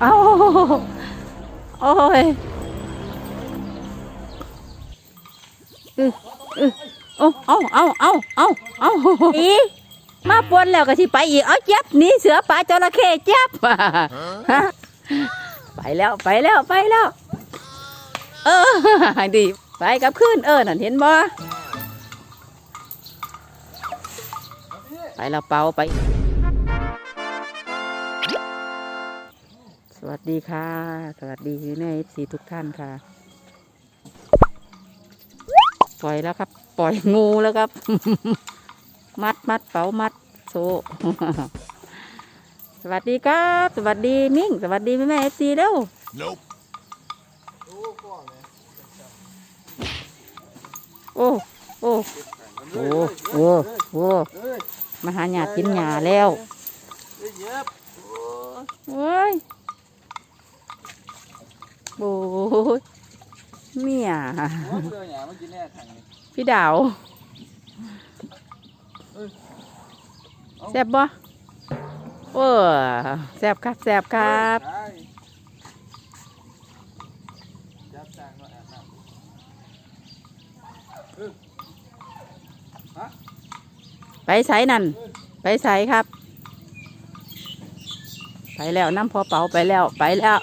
เอาโอ้ยเออเออเอาเอาเอาเอาเอาเอาอีมาปวนแล้วก็สิไปอีก เอาเจ็บหนี่เสือป่าจระเข้เจ็บฮะไปแล้วไปแล้วไปแล้ว เออดีไปกับขึ้นเออนั่นเห็นบ่ไปแล้วเป่าไป ดีค่ะ สวัสดีพี่แม่สีทุกท่านค่ะ ปล่อยแล้วครับ ปล่อยงูแล้วครับ มัดมัดเป๋ามัดโซ สวัสดีครับ สวัสดีมิ่ง สวัสดีแม่แม่เอฟซีเร็ว Nope. โอ้โอ้โอ้โอ้โอ้มาหาหยากินหยาแล้วโอ้ย โอ้ยเมียพี่ดาวแซ่บบ่โอ้แซ่บครับแซ่บครับไปใส่นั่น ไปใส่ครับ ไปแล้วน้ำพอเป๋าไปแล้วไปแล้ว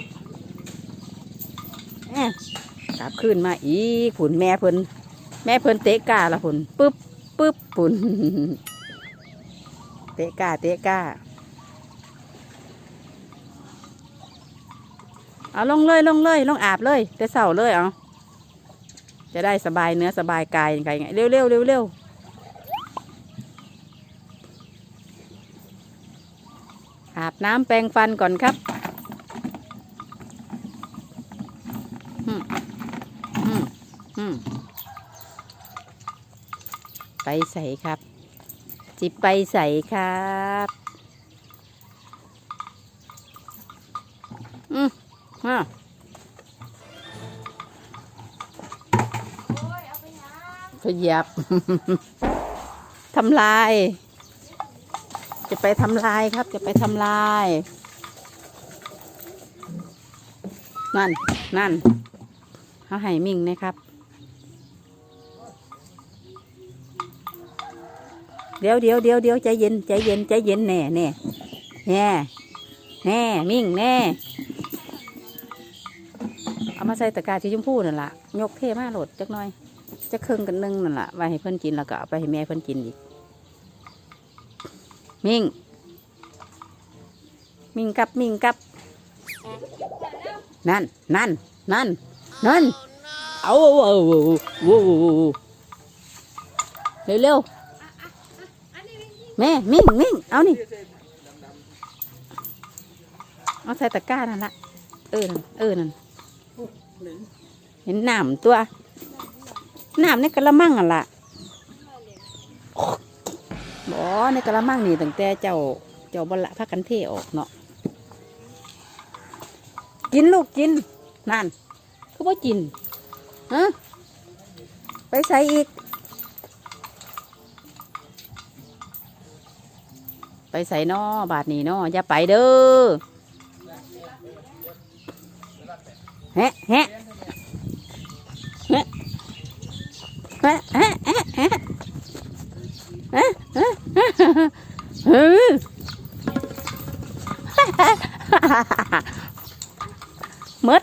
กลับขึ้นมาอีกผุนแม่เพิ่นแม่เพิ่นเตะกาละผุนปึ๊บปึ๊บผุนเตะกาเตะกาเอาลงเลยลงเลยลงอาบเลยแต่เสาเลยเอาจะได้สบายเนื้อสบายกายยังไงเร็วเร็วเร็วเร็วอาบน้ำแปรงฟันก่อนครับอืมอืมอืมไป ใส่ครับ จิบไปใส่ครับอืมอะขยับทำลาย จะไปทำลายครับ จะไปทำลาย นั่น นั่นเขาให้มิ่งนะครับ เดี๋ยวเดี๋ยวเดี๋ยวเดี๋ยวใจเย็นใจเย็นใจเย็นแน่แน่แน่แน่มิ่งแน่เอามาใส่ตะกร้าสีชมพูนั่นละยกเทมาโหลดจักหน่อยจะครึ่งกันหนึ่งนั่นละไว้ให้เพื่อนกินแล้วก็เอาไปให้แม่เพื่อนกินอีก มิ่ง มิ่งกับมิ่งกับ นั่นนั่นนั่นนั่นเอาเอาเอาเอาเร็วเร็ว แม่มิ่งมิ่งเอานี่เอาใส่ตะกร้านั่นละเออนั่นเออนั่นเห็นหน้ำตัวหน้ำในกระมังอะล่ะบ่ในกระมังนี่ตั้งแต่เจ้าเจ้าบละพักกันเทออกเนาะกินลูกกินนั่นคือว่ากินฮะไปใส่อีก ไปใส่นอบาทนี้นออย่าไปเด้อแฮะแฮะแฮะแฮะแฮะแฮะแฮะเฮ้ยมด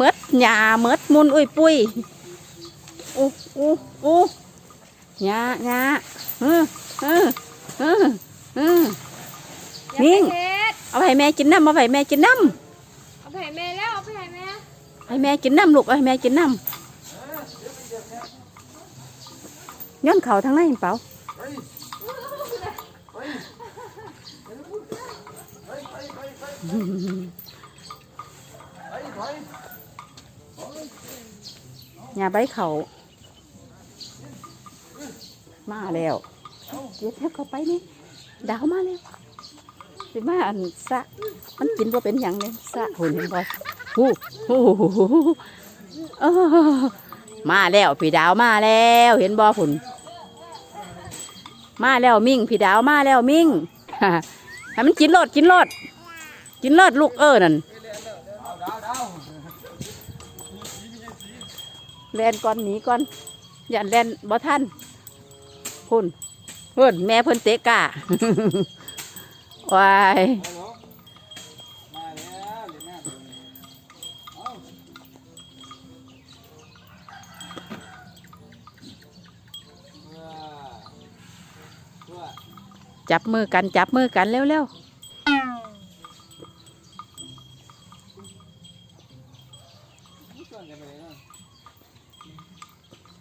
มดหญ้ามดมุนอุ้ยปุ้ยอู้อู้อู้หญ้าหญ้าเออเออเออเออ นิ่งเอาไปให้แม่กินน้ำเอาไปให้แม่กินน้เอาไปให้แม่แล้วเอาไปให้แม่ำให้แม่กินน้ำลูกเอาให้แม่กินน้ำย้อนเข่าทางไหนเปล่าอย่าใบเขามาแล้วเดี๋ยวเข้าไปนี่ดาวมาแล้ว สิมาอันสะมันกินว่าเป็นอย่างเลยสะหุ่นบ่ฮู้ฮู้มาแล้วพี่ดาวมาแล้วเห็นบ่ฝุ่นมาแล้วมิ่งพี่ดาวมาแล้วมิ่งให้มันกินรดกินรดกินเลิลูกเออนั่นแลนก่อนหนีก่อนอย่าแลนบ่ท่านพุ่นพุ่นแม่พิ่นเตะกา วายจับมือกันจับมือกันเร็วๆ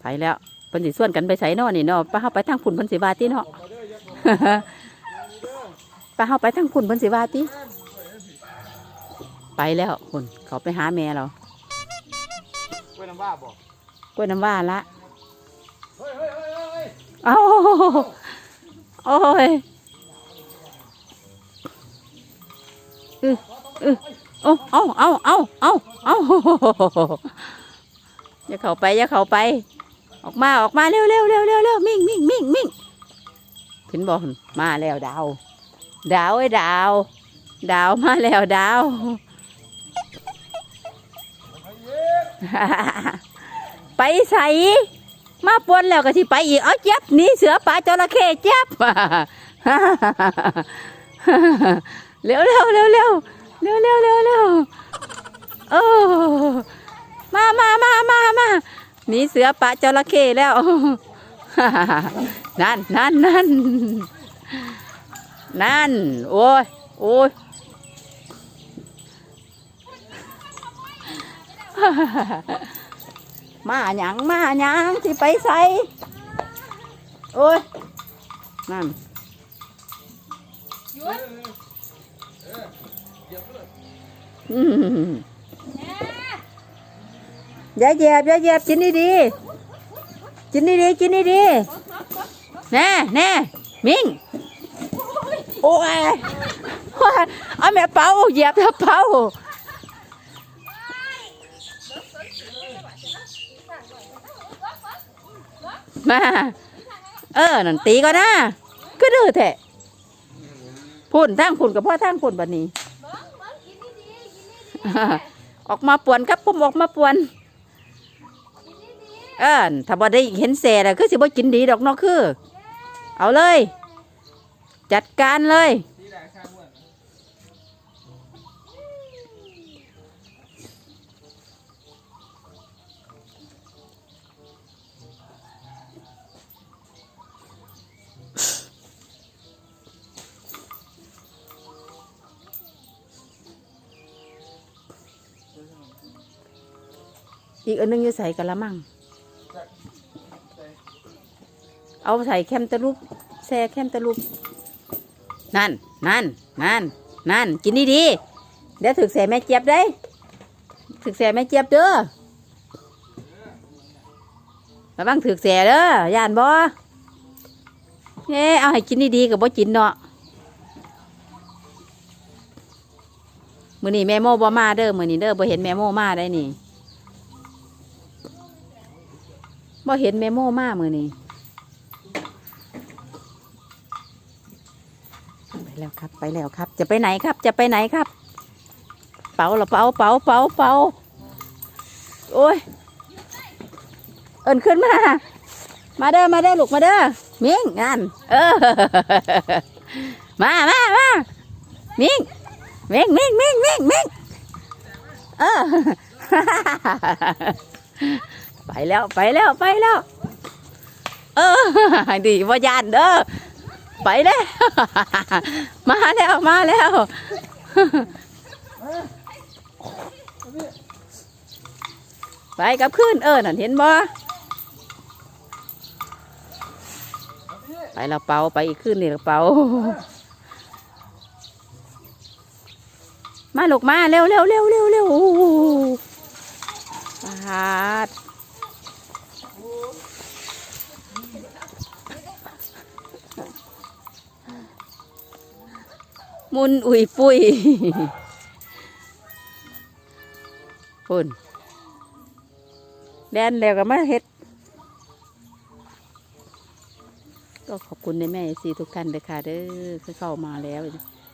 ไปแล้วพิ่นสิส่วนกันไปใส่นอนี่เนาป้าเาไปทางฝุ่นเพิ่นสีบาติเนาะ บอกมาเด้ออย่าบอกป้าเฮาไปทางพุ่นเพิ่นสิว่าติไปแล้วพุ่นเขาไปหาแม่เรากล้วยน้ำว่าบอกกล้วยน้ำว่าละเฮ้ยเฮ้ยเฮ้ยเฮ้ยเอ้าโอ้ยอืออือโอ้เอาเอาเอาเอาเอาอย่าเข้าไปอย่าเข้าไป ออกมาออกมาเร็วเร็วเร็วเร็วเร็วมิ่งมิ่งมิ่งมิ่งเห็นบอกมาแล้วดาว ดาวไอ้ดาว ดาวมาแล้วดาว ไปใส่มาปวนแล้วก็ที่ไปอีก เอาเจ็บหนีเสือป่าจระเข้เจ็บเร็วเร็วเร็วเร็วเร็วเร็วเร็วเร็วโอ้มามามามามาหนีเสือป่าจระเข้แล้วนั่นนั่นนั่น นั่น โอ้ย โอ้ยมาหยังมาหยังที่ไปใส่โอ้ย นั่นหยุดอืมอย่าเหยียบอย่าเหยียบกินดีๆกินดีๆกินดีๆแน่แน่มิง โอ้ยโอ้ยเอาแม่เป่าเหยียบแล้วเป่ามาเออนั่นตีก็นะก็ดื้อแท้พุ่นทั้งพุ่นกับพ่อทั้งพุ่นบัดนี้ออกมาป่วนครับผมออกมาป่วนเออถ้าบ่ได้เห็นแซ่ละคือสิบ่กินดีดอกเนาะคือ เอาเลย จัดการเลยที่ไหนข้างบ้านอีกอันหนึงอยู่ใส่กะละมัง เอาใส่แคมตะลุกแซ่แคมตะลุก นั่น นั่น นั่น นั่น กินดีๆเดี๋ยวถึกแซ่แม่เจี๊ยบได้ ถึกแซ่แม่เจี๊ยบเด้อระวังถึกแซ่เด้อย่านบ่เฮ้เอาให้กินดีๆกับบ่กินเนาะมือนี้แม่โมบ่มาเด้อมือนี้เด้อบ่เห็นแม่โมมาได้นี่บ่เห็นแม่โมมามือนี้ ไป แล้วครับ ไปแล้วครับ จะไปไหนครับ จะไปไหนครับ เป๋าละเป๋าเป๋าเป๋าเป๋าโอ้ย เอินขึ้นมา มาเด้อ มาเด้อลูกมาเด้อ มิงงาน เออ มามามามิงมิงมิงมิงมิงมิงเออ ไปแล้วไปแล้วไปแล้ว เออ ดีว่ายานเด้อ ไปแล้ว มาแล้วมาแล้วไปกับขึ้นเออนั่นเห็นบ่ไปเราเป่าไปอีกขึ้นนี่เราเป่ามาลูกมาเร็วเร็วเร็วเร็วเร็วโอ้โหปาด มุนอุ่ยปุยพุ่นแดนแล้วก็มาเฮ็ด ก็ขอบคุณในแม่ซีทุกท่านเลยค่ะเด้อที่เข้ามาแล้ว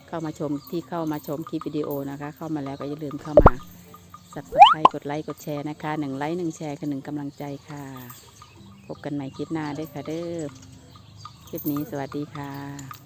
เข้ามาชมที่เข้ามาชมคลิปวิดีโอนะคะ เข้ามาแล้วก็อย่าลืมเข้ามาสับสไครกดไลค์กดแชร์นะคะหนึ่งไลค์หนึ่งแชร์คือหนึ่งกำลังใจค่ะ พบกันใหม่คลิปหน้าด้วยค่ะเด้อคลิปนี้สวัสดีค่ะ